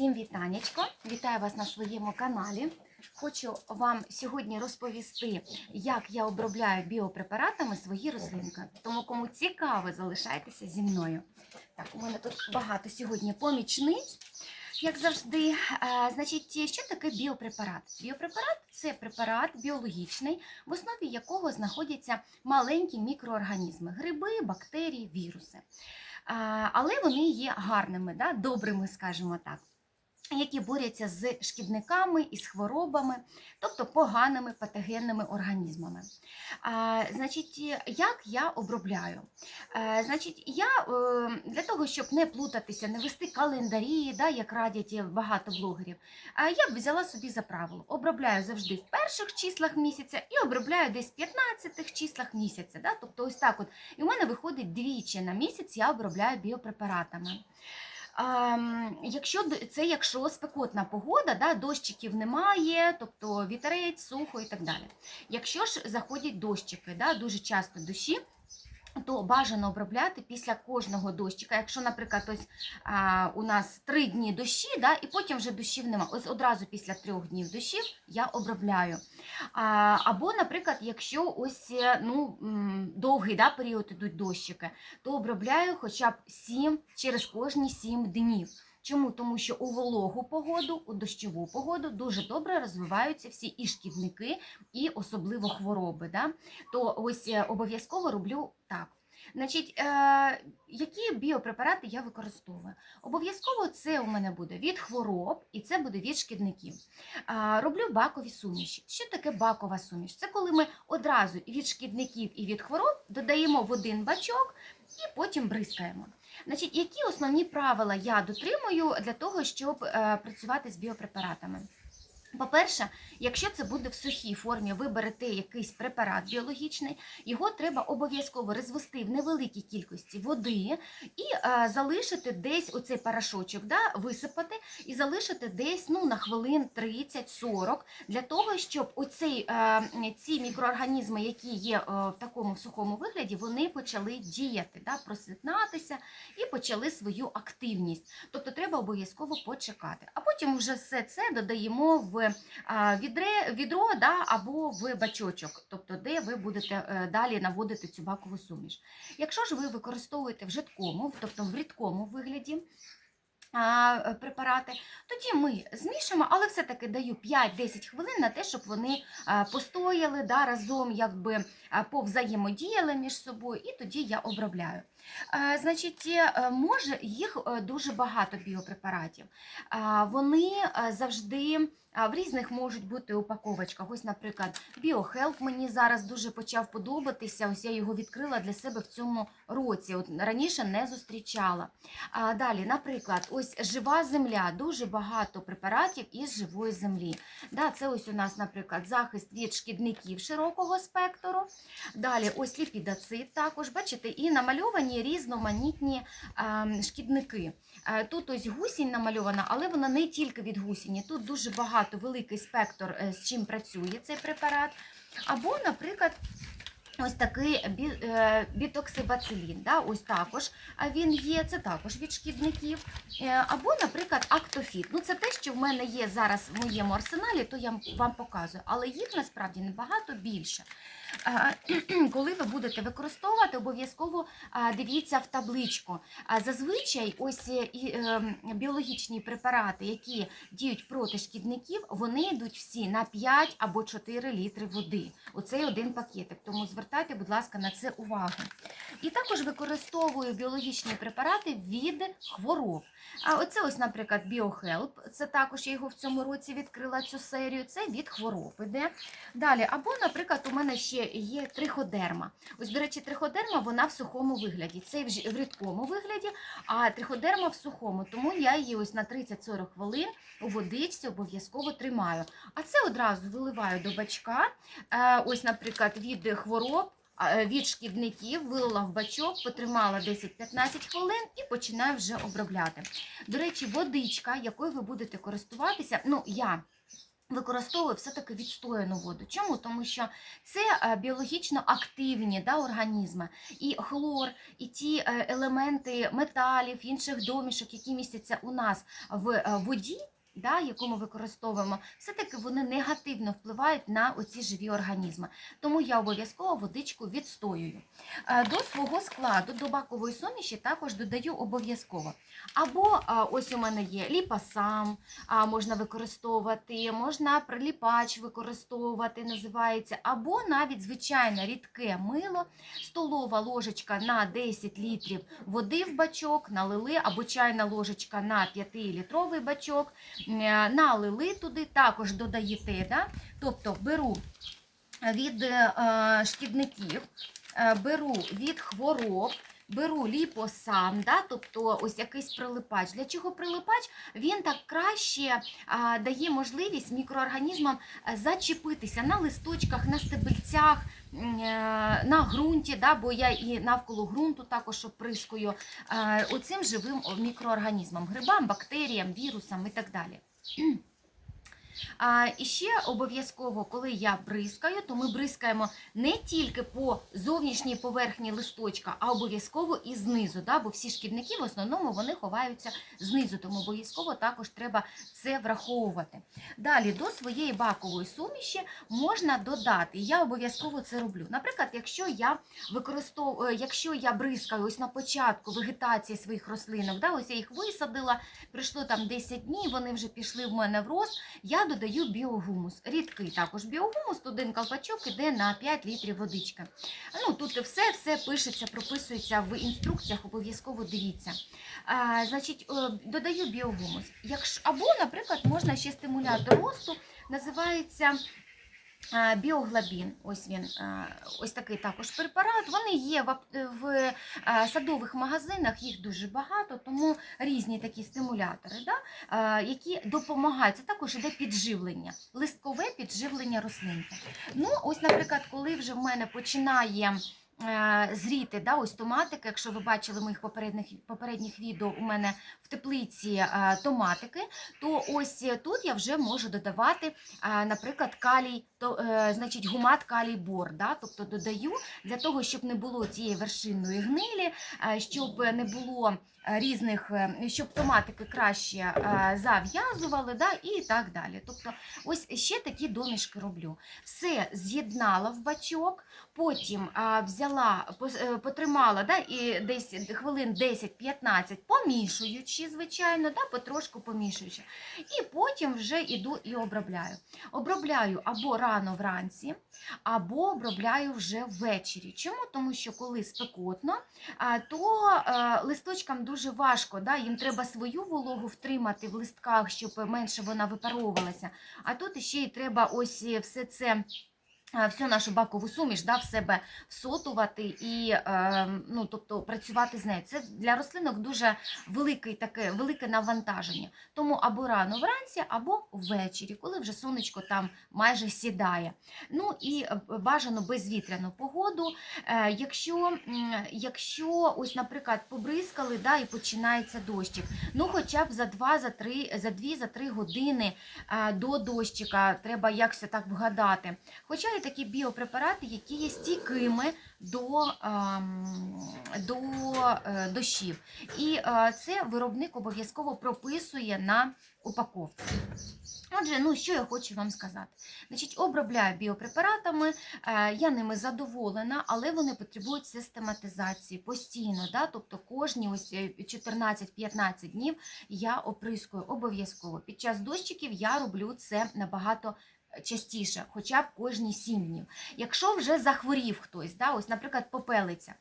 Всім вітанечко! Вітаю вас на своєму каналі. Хочу вам сьогодні розповісти, як я обробляю біопрепаратами свої рослинки. Тому, кому цікаво, залишайтеся зі мною. Так, у мене тут багато сьогодні помічниць. Як завжди, Е, значить, що таке біопрепарат? Біопрепарат це препарат біологічний, в основі якого знаходяться маленькі мікроорганізми гриби, бактерії, віруси. Але вони є гарними, да, добрими, скажімо так. Які борються з шкідниками і з хворобами, тобто поганими патогенними організмами. А, значить, як я обробляю? Е, значить, я е, для того, щоб не плутатися, не вести календарі, да, як радять багато блогерів, е, я б взяла собі за правило. Обробляю завжди в перших числах місяця і обробляю десь в 15 числах місяця. Да? Тобто ось так от. І у мене виходить двічі на місяць, я обробляю біопрепаратами. Ем, якщо це якщо спекотна погода, да, дощиків немає, тобто вітерець, сухо і так далі. Якщо ж заходять дощики, да, дуже часто дощі, то бажано обробляти після кожного дощика. Якщо, наприклад, ось а, у нас три дні дощі, да, і потім вже дощів нема. Ось одразу після трьох днів дощів я обробляю. А, або, наприклад, якщо ось е, ну, довгий да, період ідуть дощики, то обробляю хоча б 7 через кожні 7 днів. Чому? Тому що у вологу погоду, у дощову погоду дуже добре розвиваються всі і шкідники, і особливо хвороби. Да? То ось е, обов'язково роблю так. Значить, е, які біопрепарати я використовую? Обов'язково це у мене буде від хвороб і це буде від шкідників. Роблю бакові суміші. Що таке бакова суміш? Це коли ми одразу від шкідників і від хвороб додаємо в один бачок і потім бризкаємо. Значить, які основні правила я дотримую для того, щоб е, працювати з біопрепаратами? По-перше, якщо це буде в сухій формі, ви берете якийсь препарат біологічний, його треба обов'язково розвести в невеликій кількості води і е, залишити десь оцей порошочок, да, висипати і залишити десь ну, на хвилин 30-40 для того, щоб оцей, е, ці мікроорганізми, які є е, в такому сухому вигляді, вони почали діяти, да, просвітнатися і почали свою активність. Тобто треба обов'язково почекати. А потім вже все це додаємо в відре, відро да, або в бачочок, тобто де ви будете е, далі наводити цю бакову суміш. Якщо ж ви використовуєте в жидкому, тобто в рідкому вигляді, препарати, тоді ми змішуємо, але все-таки даю 5-10 хвилин на те, щоб вони постояли да, разом, якби повзаємодіяли між собою, і тоді я обробляю. Е, Значить, е, може їх е, дуже багато біопрепаратів. Вони завжди в різних можуть бути упаковочках. Ось, наприклад, BioHelp мені зараз дуже почав подобатися. Ось я його відкрила для себе в цьому році. От раніше не зустрічала. Далі, наприклад, ось жива земля, дуже багато препаратів із живої землі. Да, це ось у нас, наприклад, захист від шкідників широкого спектру. Далі, ось ліпідоцит також, бачите, і намальовані різноманітні ем, шкідники. Е, Тут ось гусінь намальована, але вона не тільки від гусіні. Тут дуже багато, великий спектр, е, з чим працює цей препарат. Або, наприклад, Ось такий е, бітоксибацилін, да, ось також він є, це також від шкідників. Е, Або, наприклад, актофіт. Ну, це те, що в мене є зараз в моєму арсеналі, то я вам показую, але їх насправді набагато більше. Коли ви будете використовувати, обов'язково дивіться в табличку. А Зазвичай ось е, біологічні препарати, які діють проти шкідників, вони йдуть всі на 5 або 4 літри води. Оцей один пакетик. Тому звертайте, будь ласка, на це увагу. І також використовую біологічні препарати від хвороб. А оце ось, наприклад, BioHelp. Це також я його в цьому році відкрила цю серію. Це від хвороб іде. Далі, або, наприклад, у мене ще є триходерма. Ось, до речі, триходерма вона в сухому вигляді. Це в рідкому вигляді, а триходерма в сухому. Тому я її ось на 30-40 хвилин у водичці обов'язково тримаю. А це одразу виливаю до бачка. Е, Ось, наприклад, від хвороб. Е, Від шкідників вилила в бачок, потримала 10-15 хвилин і починаю вже обробляти. До речі, водичка, якою ви будете користуватися, ну я Використовую все-таки відстояну воду. Чому? Тому що це е, біологічно активні да, організми. І хлор, і ті е, елементи металів, інших домішок, які містяться у нас в воді, да, яку ми використовуємо, все-таки вони негативно впливають на оці живі організми. Тому я обов'язково водичку відстоюю. Е, До свого складу, до бакової суміші також додаю обов'язково. Або е, ось у мене є ліпасам, можна використовувати, можна приліпач використовувати, називається, або навіть звичайне рідке мило, столова ложечка на 10 літрів води в бачок, налили, або чайна ложечка на 5-літровий бачок, налили туди, також додаєте. Да? Тобто беру від е, шкідників, е, беру від хвороб. Беру ліпосам, да, тобто ось якийсь прилипач. Для чого прилипач? Він так краще а, дає можливість мікроорганізмам е, зачепитися на листочках, на стебельцях, е, на ґрунті, да, бо я і навколо ґрунту також оприскую е, оцим живим мікроорганізмам, грибам, бактеріям, вірусам і так далі. А, і ще обов'язково, коли я бризкаю, то ми бризкаємо не тільки по зовнішній поверхні листочка, а обов'язково і знизу. Да? Бо всі шкідники в основному вони ховаються знизу, тому обов'язково також треба це враховувати. Далі до своєї бакової суміші можна додати. Я обов'язково це роблю. Наприклад, якщо я використовую, якщо я бризкаю ось на початку вегетації своїх рослинок, да, ось я їх висадила, пройшло там 10 днів, вони вже пішли в мене в рост. Я додаю біогумус. Рідкий також біогумус, один колпачок іде на 5 літрів водички. Ну, тут все, все пишеться, прописується в інструкціях, обов'язково дивіться. А, значить, е, додаю біогумус. Якщо, або, наприклад, можна ще стимулятор росту, називається. Біоглобін, ось він, ось такий також препарат. Вони є в, садових магазинах, їх дуже багато, тому різні такі стимулятори, да, які допомагають. Це також іде підживлення, листкове підживлення рослинки. Ну, ось, наприклад, коли вже в мене починає зріти, да, ось томатики, якщо ви бачили моїх попередніх, попередніх відео, у мене в теплиці е, томатики, то ось тут я вже можу додавати, е, наприклад, калій, то, е, значить, гумат калій бор, да, тобто додаю для того, щоб не було цієї вершинної гнилі, е, щоб не було е, різних, е, щоб томатики краще е, зав'язували, да, і так далі. Тобто, ось ще такі домішки роблю. Все з'єднала в бачок, потім а, взяла, е, потримала да, і десь хвилин 10-15 помішуючи, звичайно, да, потрошку помішуючи. І потім вже іду і обробляю. Обробляю або рано вранці, або обробляю вже ввечері. Чому? Тому що коли спекотно, а, то е, листочкам дуже важко, да, їм треба свою вологу втримати в листках, щоб менше вона випаровувалася. А тут ще й треба ось е, все це. Е, Всю нашу бакову суміш да, в себе всотувати і е, ну, тобто, працювати з нею. Це для рослинок дуже велике, таке, велике навантаження. Тому або рано вранці, або ввечері, коли вже сонечко там майже сідає. Ну і е, бажано безвітряну погоду. Якщо, якщо ось, наприклад, побризкали да, і починається дощик, ну хоча б за 2 за 3, за 2 за 3 години до дощика треба якось так вгадати. Хоча такі біопрепарати, які є стійкими до, ем, до е, дощів. І е, це виробник обов'язково прописує на упаковці. Отже, ну що я хочу вам сказати? Значить, обробляю біопрепаратами, е, я ними задоволена, але вони потребують систематизації постійно. Да? Тобто кожні ось е, 14-15 днів я оприскую обов'язково. Під час дощиків я роблю це набагато частіше, хоча б кожні 7 днів. Якщо вже захворів хтось, да, ось, наприклад, попелиця,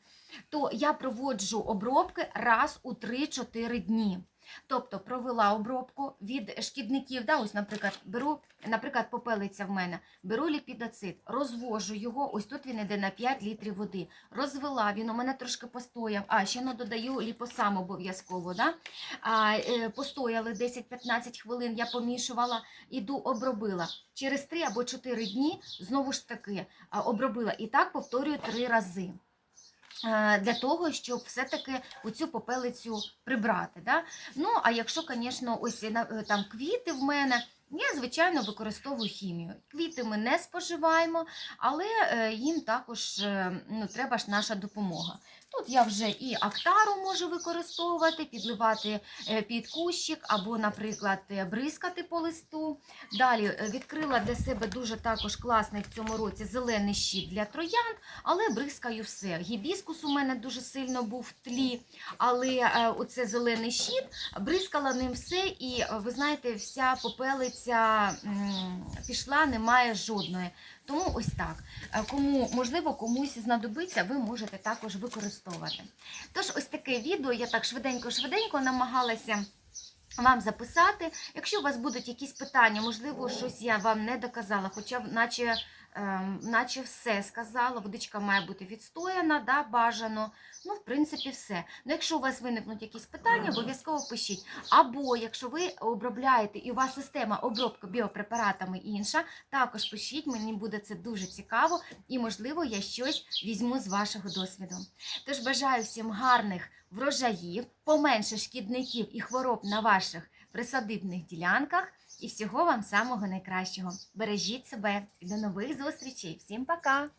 то я проводжу обробки раз у 3-4 дні. Тобто провела обробку від шкідників, да, ось, наприклад, беру, наприклад, попелиця в мене, беру ліпідоцит, розвожу його, ось тут він іде на 5 літрів води. Розвела, він у мене трошки постояв, а ще ну, додаю ліпосам обов'язково. Да? А, е, постояли 10-15 хвилин, я помішувала, іду обробила. Через 3 або 4 дні знову ж таки обробила. І так повторюю 3 рази. Е, Для того, щоб все-таки оцю попелицю прибрати. Да? Ну, а якщо, звісно, ось е, там квіти в мене, Я, звичайно, використовую хімію. Квіти ми не споживаємо, але е, їм також е, ну, треба ж наша допомога. Тут я вже і актару можу використовувати, підливати е, під кущик або, наприклад, бризкати по листу. Далі відкрила для себе дуже також класний в цьому році зелений щит для троянд, але бризкаю все. Гібіскус у мене дуже сильно був в тлі, але оце зелений щит, бризкала ним все, і ви знаєте, вся попелиця м, пішла, немає жодної. Тому ось так. Е, Кому можливо комусь знадобиться, ви можете також використовувати. Тож, ось таке відео я так швиденько-швиденько намагалася. Вам записати. Якщо у вас будуть якісь питання, можливо, щось я вам не доказала, хоча наче, наче все сказала, водичка має бути відстояна, да, бажано. Ну, в принципі, все. Ну, якщо у вас виникнуть якісь питання, обов'язково пишіть. Або якщо ви обробляєте і у вас система обробки біопрепаратами інша, також пишіть, мені буде це дуже цікаво, і, можливо, я щось візьму з вашого досвіду. Тож бажаю всім гарних врожаїв, поменше шкідників і хвороб на ваших присадибних ділянках. І всього вам самого найкращого. Бережіть себе і до нових зустрічей. Всім пока!